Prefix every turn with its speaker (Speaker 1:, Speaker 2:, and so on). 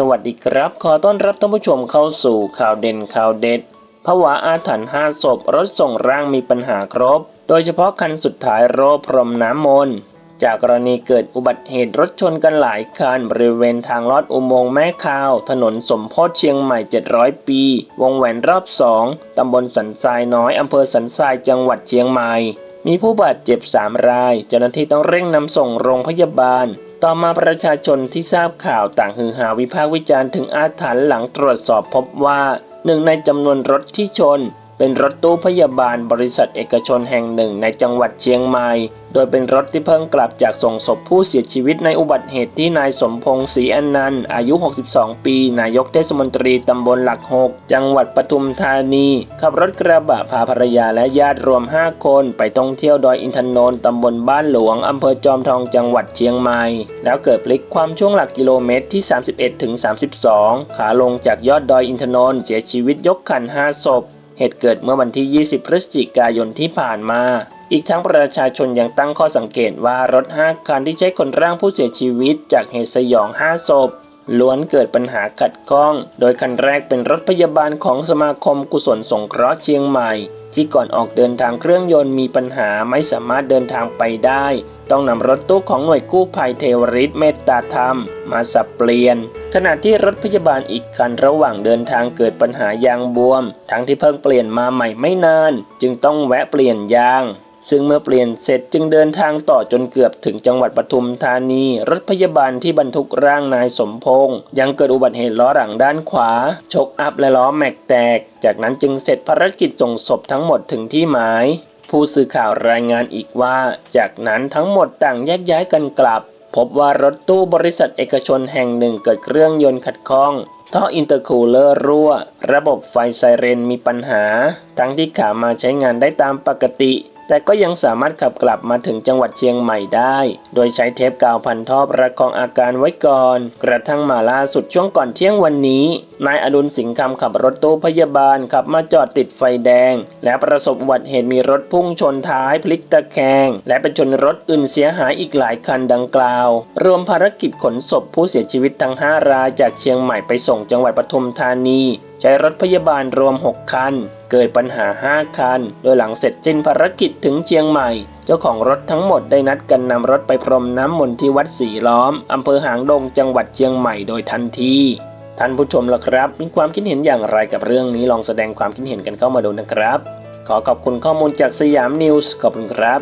Speaker 1: สวัสดีครับ ขอต้อนรับท่านผู้ชมเข้าสู่ข่าวเด่นข่าวเด็ดภาวะอาถรรพ์ห้าศพรถส่งร่างมีปัญหาครบ โดยเฉพาะคันสุดท้ายโรพรมน้ำมนต์จากกรณีเกิดอุบัติเหตุรถชนกันหลายคันบริเวณทางลอดอุโมงค์แม่คาว ถนนสมโพธิเชียงใหม่ 700 ปี วงแหวนรอบสองตำบลสันทรายน้อยอำเภอสันทรายจังหวัดเชียงใหม่ มีผู้บาดเจ็บ 3 ราย เจ้าหน้าที่ต้องเร่งนำส่งโรงพยาบาล ต่อมาประชาชนที่ทราบข่าวต่างฮือหาวิพากษ์วิจารณ์ถึงอาถรรพ์หลังตรวจสอบพบว่าหนึ่งในจำนวนรถที่ชน เป็นรถตู้พยาบาลบริษัทเอกชนแห่งหนึ่งในจังหวัดเชียงใหม่ โดยเป็นรถที่เพิ่งกลับจากส่งศพผู้เสียชีวิตในอุบัติเหตุที่นายสมพงศ์ศรีอนันต์อายุ 62 ปี นายกเทศมนตรีตำบลหลักหกจังหวัดปทุมธานี ขับรถกระบะพาภรรยาและญาติรวม 5 คน ไปท่องเที่ยวดอยอินทนนท์ตำบลบ้านหลวงอำเภอจอมทองจังหวัดเชียงใหม่ แล้วเกิดพลิกความช่วงหลักกิโลเมตรที่ 31ถึง32 ขาลงจากยอดดอยอินทนนท์เสียชีวิตยกคัน5ศพ เหตุเกิดเมื่อวันที่ 20 พฤศจิกายนที่ผ่านมา อีกทั้งประชาชนยังตั้งข้อสังเกตว่ารถ 5 คันที่ใช้ขนร่างผู้เสียชีวิตจากเหตุสยอง 5 ศพ ล้วนเกิดปัญหาขัดข้อง โดยคันแรกเป็นรถพยาบาลของสมาคมกุศลสงเคราะห์เชียงใหม่ ที่ก่อนออกเดินทางเครื่องยนต์มีปัญหาไม่สามารถเดินทางไปได้ ต้องนำรถตู้ของหน่วยกู้ภัยเทวริศเมตตาธรรม มาสับเปลี่ยน ขณะที่รถพยาบาลอีกคันระหว่างเดินทางเกิดปัญหายางบวม ทั้งที่เพิ่งเปลี่ยนมาใหม่ไม่นาน จึงต้องแวะเปลี่ยนยาง ซึ่งเมื่อเปลี่ยนเสร็จจึงเดินทางต่อจนเกือบถึงจังหวัดปทุมธานี รถพยาบาลที่บรรทุกร่างนายสมพงษ์ยังเกิดอุบัติเหตุล้อหลังด้านขวา ชกอัพและล้อแม็กแตก จากนั้นจึงเสร็จภารกิจส่งศพทั้งหมดถึงที่หมาย ผู้สื่อข่าวรายงานอีกว่า จากนั้นทั้งหมดต่างแยกย้ายกันกลับ พบว่ารถตู้บริษัทเอกชนแห่งหนึ่งเกิดเครื่องยนต์ขัดข้องท่ออินเตอร์คูลเลอร์รั่ว ระบบไฟไซเรนมีปัญหา ทั้งที่ขามาใช้งานได้ตามปกติ แต่ก็ยังสามารถขับกลับมาถึงจังหวัดเชียงใหม่ได้ โดยใช้เทปกาวพันท่อประคองอาการไว้ก่อน กระทั่งมาล่าสุดช่วงก่อนเที่ยงวันนี้ นายอดุลสิงห์คำขับรถตู้พยาบาลขับมาจอดติดไฟแดง และประสบอุบัติเหตุมีรถพุ่งชนท้ายพลิกตะแคง และไปชนรถอื่นเสียหายอีกหลายคันดังกล่าว รวมภารกิจขนศพผู้เสียชีวิตทั้ง 5 รายจากเชียงใหม่ไปส่งจังหวัดปทุมธานี ใช้รถพยาบาลรวม 6 คัน เกิดปัญหา 5 คัน โดยหลังเสร็จสิ้นภารกิจถึงเชียงใหม่ เจ้าของรถทั้งหมดได้นัดกันนำรถไปพรมน้ำมนต์ที่วัดสีล้อมอำเภอหางดงจังหวัดเชียงใหม่โดยทันทีท่านผู้ชมล่ะครับ มีความคิดเห็นอย่างไรกับเรื่องนี้ลองแสดงความคิดเห็นกันเข้ามาดูนะครับ ขอขอบคุณข้อมูลจากสยามนิวส์ขอบคุณครับ